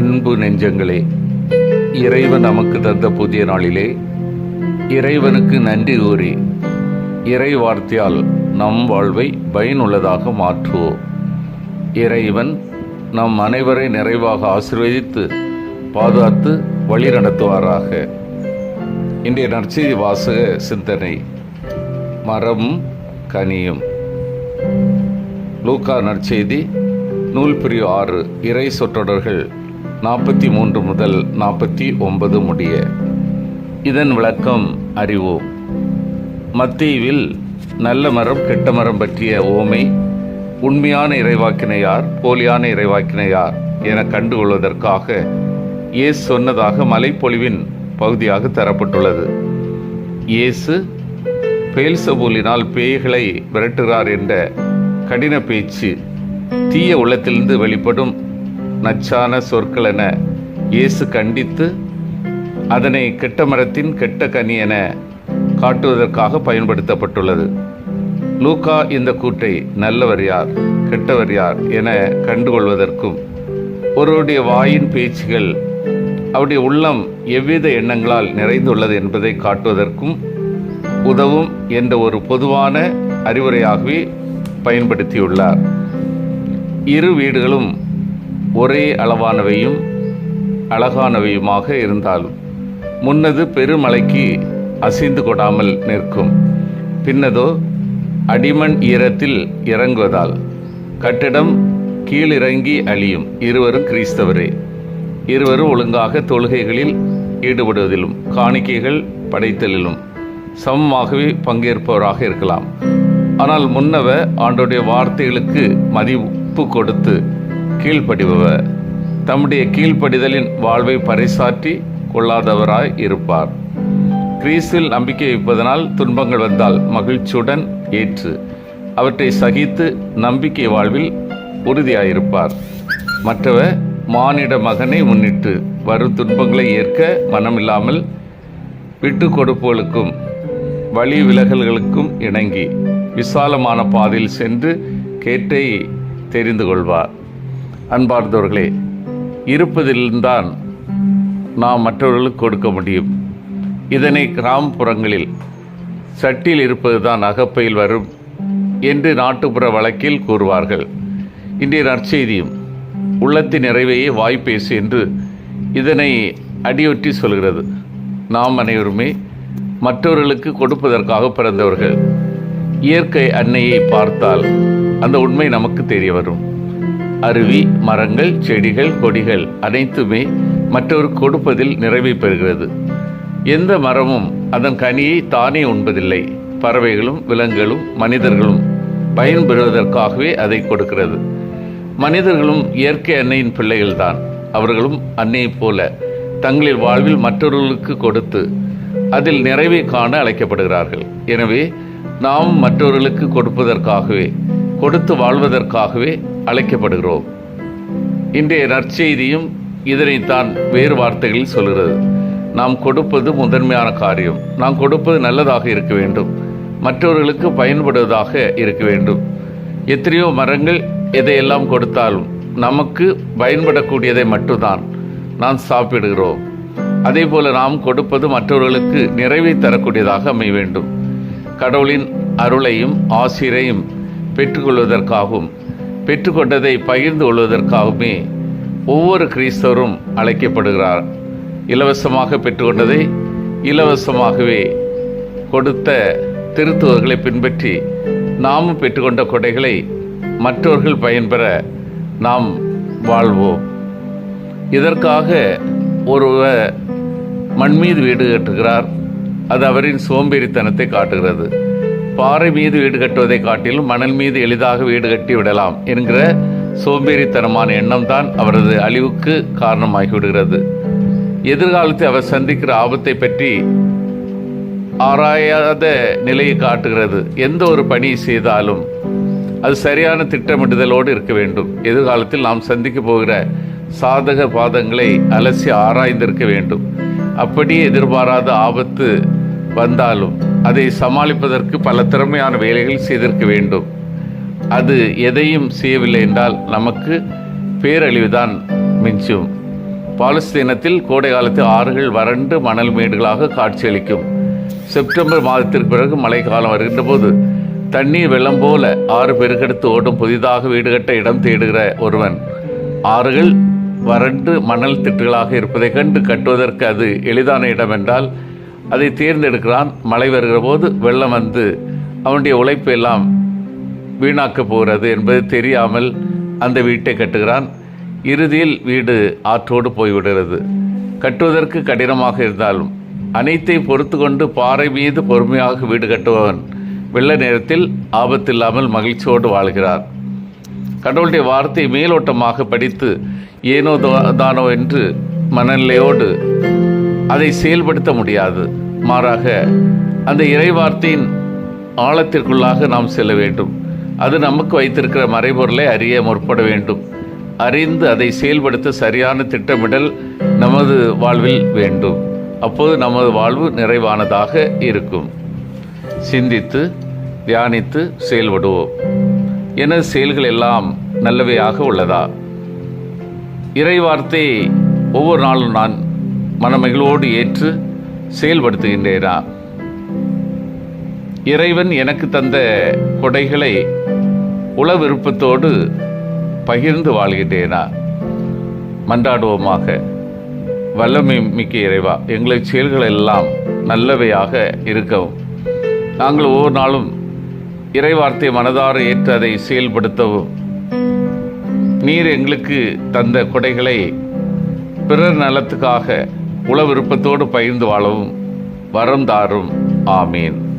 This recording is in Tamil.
அன்பு நெஞ்சங்களே இறைவன் நமக்கு தந்த புதிய நாளிலே இறைவனுக்கு நன்றி கூறி இறை வார்த்தையால் நம் வாழ்வை பயனுள்ளதாக மாற்றுவோம். இறைவன் நம் அனைவரை நிறைவாக ஆசீர்வதித்து பாதுகாத்து வழி நடத்துவாராக இன்றைய நற்செய்தி வாசக சிந்தனை மரம் கனியும். லூக்கா நற்செய்தி நூல் பிரிவு ஆறு இறை சொற்றொடர்கள் நாற்பத்தி மூன்று முதல் நாற்பத்தி ஒன்பது முடிய. இதன் விளக்கம் அறிவோம். மத்தியில் நல்ல மரம் கெட்ட மரம் பற்றிய ஓமை உண்மையான இறைவாக்கினையார் போலியான இறைவாக்கினையார் என கண்டுகொள்வதற்காக இயேசு சொன்னதாக மலைப்பொழிவின் பகுதியாக தரப்பட்டுள்ளது. இயேசு பேல்சபூலினால் பேய்களை விரட்டுகிறார் என்ற கடின பேச்சு தீய உள்ளத்திலிருந்து வெளிப்படும் நச்சான சொற்கள் என இயேசு கண்டித்து அதனை கெட்ட மரத்தின் கெட்ட கனி என காட்டுவதற்காக பயன்படுத்தப்பட்டுள்ளது. லூகா இந்த கூற்றை நல்லவர் யார் கெட்டவர் யார் என கண்டுகொள்வதற்கும் ஒருவருடைய வாயின் பேச்சுகள் அவருடைய உள்ளம் எவ்வித எண்ணங்களால் நிறைந்துள்ளது என்பதை காட்டுவதற்கும் உதவும் என்ற ஒரு பொதுவான அறிவுரையாகவே பயன்படுத்தியுள்ளார். இரு வீடுகளும் ஒரே அளவானவையும் அழகானவையுமாக இருந்தாலும் முன்னது பெருமலைக்கு அசைந்து கொடாமல் நிற்கும். பின்னதோ அடிமண் ஈரத்தில் இறங்குவதால் கட்டிடம் கீழிறங்கி அழியும். இருவரும் கிறிஸ்தவரே. இருவரும் ஒழுங்காக தொழுகைகளில் ஈடுபடுவதிலும் காணிக்கைகள் படைத்தலிலும் சமமாகவே பங்கேற்பவராக இருக்கலாம். ஆனால் முன்னவ ஆண்டோடைய வார்த்தைகளுக்கு மதிப்பு கொடுத்து கீழ்ப்படிபவர். தம்முடைய கீழ்ப்படிதலின் வாழ்வை பறைசாற்றி கொள்ளாதவராய் இருப்பார். கிரீஸில் நம்பிக்கை வைப்பதனால் துன்பங்கள் வந்தால் மகிழ்ச்சியுடன் ஏற்று அவற்றை சகித்து நம்பிக்கை வாழ்வில் உறுதியாயிருப்பார். மற்றவர் மானிட மகனை முன்னிட்டு வரும் துன்பங்களை ஏற்க மனமில்லாமல் விட்டு கொடுப்புகளுக்கும் வழி விலகல்களுக்கும் இணங்கி விசாலமான பாதையில் சென்று கேட்டை தெரிந்து கொள்வார். அன்பார்ந்தவர்களே இருப்பதில்தான் நாம் மற்றவர்களுக்கு கொடுக்க முடியும். இதனை கிராமப்புறங்களில் சட்டியில் இருப்பதுதான் அகப்பையில் வரும் என்று நாட்டுப்புற வழக்கில் கூறுவார்கள். இன்றைய நற்செய்தியும் உள்ளத்தின் நிறைவையே வாய்ப்பேசு என்று இதனை அடியொற்றி சொல்கிறது. நாம் அனைவருமே மற்றவர்களுக்கு கொடுப்பதற்காக பிறந்தவர்கள். இயற்கை அன்னையை பார்த்தால் அந்த உண்மை நமக்கு தெரிய வரும். அருவி மரங்கள் செடிகள் கொடிகள் அனைத்துமே மற்றவருக்கு கொடுப்பதில் நிறைவை பெறுகிறது. எந்த மரமும் அதன் கனியை தானே உண்பதில்லை. பறவைகளும் விலங்குகளும் மனிதர்களும் பயன்பெறுவதற்காகவே அதை கொடுக்கிறது. மனிதர்களும் இயற்கை அன்னையின் பிள்ளைகள்தான். அவர்களும் அன்னையைப் போல தங்களின் வாழ்வில் மற்றவர்களுக்கு கொடுத்து அதில் நிறைவை காண அழைக்கப்படுகிறார்கள். எனவே நாம் மற்றவர்களுக்கு கொடுப்பதற்காகவே கொடுத்து வாழ்வதற்காகவே அழைக்கப்படுகிறோம். இன்றைய நற்செய்தியும் இதனைத்தான் வேறு வார்த்தைகளில் சொல்கிறது. நாம் கொடுப்பது முதன்மையான காரியம். நாம் கொடுப்பது நல்லதாக இருக்க வேண்டும். மற்றவர்களுக்கு பயன்படுவதாக இருக்க வேண்டும். எத்தனையோ மரங்கள் எதையெல்லாம் கொடுத்தாலும் நமக்கு பயன்படக்கூடியதை மட்டும்தான் நாம் சாப்பிடுகிறோம். அதே போல நாம் கொடுப்பது மற்றவர்களுக்கு நிறைவை தரக்கூடியதாக அமைய வேண்டும். கடவுளின் அருளையும் ஆசிரையும் பெற்றுக்கொள்வதற்காகவும் பெற்றுக்கொண்டதை பகிர்ந்து கொள்வதற்காகவுமே ஒவ்வொரு கிறிஸ்தவரும் அழைக்கப்படுகிறார். இலவசமாக பெற்றுக்கொண்டதை இலவசமாகவே கொடுத்த திருத்துவர்களை பின்பற்றி நாமும் பெற்றுக்கொண்ட கொடைகளை மற்றவர்கள் பயன்பெற நாம் வாழ்வோம். இதற்காக ஒருவர் மண்மீது வீடு கட்டுகிறார். அது அவரின் சோம்பேறித்தனத்தை காட்டுகிறது. பாறை மீது வீடு கட்டுவதை காட்டிலும் மணல் மீது எளிதாக வீடு கட்டி விடலாம் என்கிற சோம்பேறித்தனமான எண்ணம் தான் அவரது அழிவுக்கு காரணமாகிவிடுகிறது. எதிர்காலத்தில் அவர் சந்திக்கிற ஆபத்தை பற்றி ஆராயாத நிலையை காட்டுகிறது. எந்த ஒரு பணி செய்தாலும் அது சரியான திட்டமிடுதலோடு இருக்க வேண்டும். எதிர்காலத்தில் நாம் சந்திக்க போகிற சாதக பாதங்களை அலசி ஆராய்ந்திருக்க வேண்டும். அப்படியே எதிர்பாராத ஆபத்து வந்தாலும் அதை சமாளிப்பதற்கு பல திறமையான வேலைகள் செய்திருக்க வேண்டும். அது எதையும் செய்யவில்லை என்றால் நமக்கு பேரழிவுதான் மிஞ்சும். பாலஸ்தீனத்தில் கோடை காலத்தில் ஆறுகள் வறண்டு மணல் மேடுகளாக காட்சியளிக்கும். செப்டம்பர் மாதத்திற்கு பிறகு மழைக்காலம் வருகின்ற போது தண்ணீர் வெள்ளம் போல ஆறு பெருக்கெடுத்து ஓடும் புதிதாக வீடு கட்ட இடம் தேடுகிற ஒருவன். ஆறுகள் வறண்டு மணல் திட்டுகளாக இருப்பதைக் கண்டு கட்டுவதற்கு அது எளிதான இடம் என்றால் அதை தேர்ந்தெடுக்கிறான். மழை வருகிற போது வெள்ளம் வந்து அவனுடைய உழைப்பு எல்லாம் வீணாக்கப் போகிறது என்பது தெரியாமல் அந்த வீட்டை கட்டுகிறான். இறுதியில் வீடு ஆற்றோடு போய்விடுகிறது. கட்டுவதற்கு கடினமாக இருந்தாலும் அனைத்தை பொறுத்து கொண்டு பாறை மீது பொறுமையாக வீடு கட்டுபவன் வெள்ள நேரத்தில் ஆபத்தில்லாமல் மகிழ்ச்சியோடு வாழ்கிறார். கடவுளுடைய வார்த்தை மேலோட்டமாக படித்து ஏனோ தானோ என்று மனநிலையோடு அதை செயல்படுத்த முடியாது. மாறாக அந்த இறைவார்த்தையின் ஆழத்திற்குள்ளாக நாம் செல்ல வேண்டும். அது நமக்கு வைத்திருக்கிற மறைபொருளை அறிய முற்பட வேண்டும். அறிந்து அதை செயல்படுத்த சரியான திட்டமிடல் நமது வாழ்வில் வேண்டும். அப்போது நமது வாழ்வு நிறைவானதாக இருக்கும். சிந்தித்து தியானித்து செயல்படுவோம். எனது செயல்கள் எல்லாம் நல்லவையாக உள்ளதா? இறைவார்த்தை ஒவ்வொரு நாளும் நான் மனமகிழ்வோடு ஏற்று செயல்படுத்துகின்றேனா இறைவன் எனக்கு தந்த கொடைகளை உள விருப்பத்தோடு பகிர்ந்து வாழ்கின்றேனா மன்றாடுவோமாக. வல்லமை மிக்க இறைவா எங்களை செயல்கள் எல்லாம் நல்லவையாக இருக்கவும். நாங்கள் ஒவ்வொரு நாளும் இறைவார்த்தை மனதார ஏற்று அதை செயல்படுத்தவும். நீர் எங்களுக்கு தந்த கொடைகளை பிறர் நலத்துக்காக உள விருப்பத்தோடு பகிர்ந்து வாழவும் வரம் தாரும். ஆமீன்.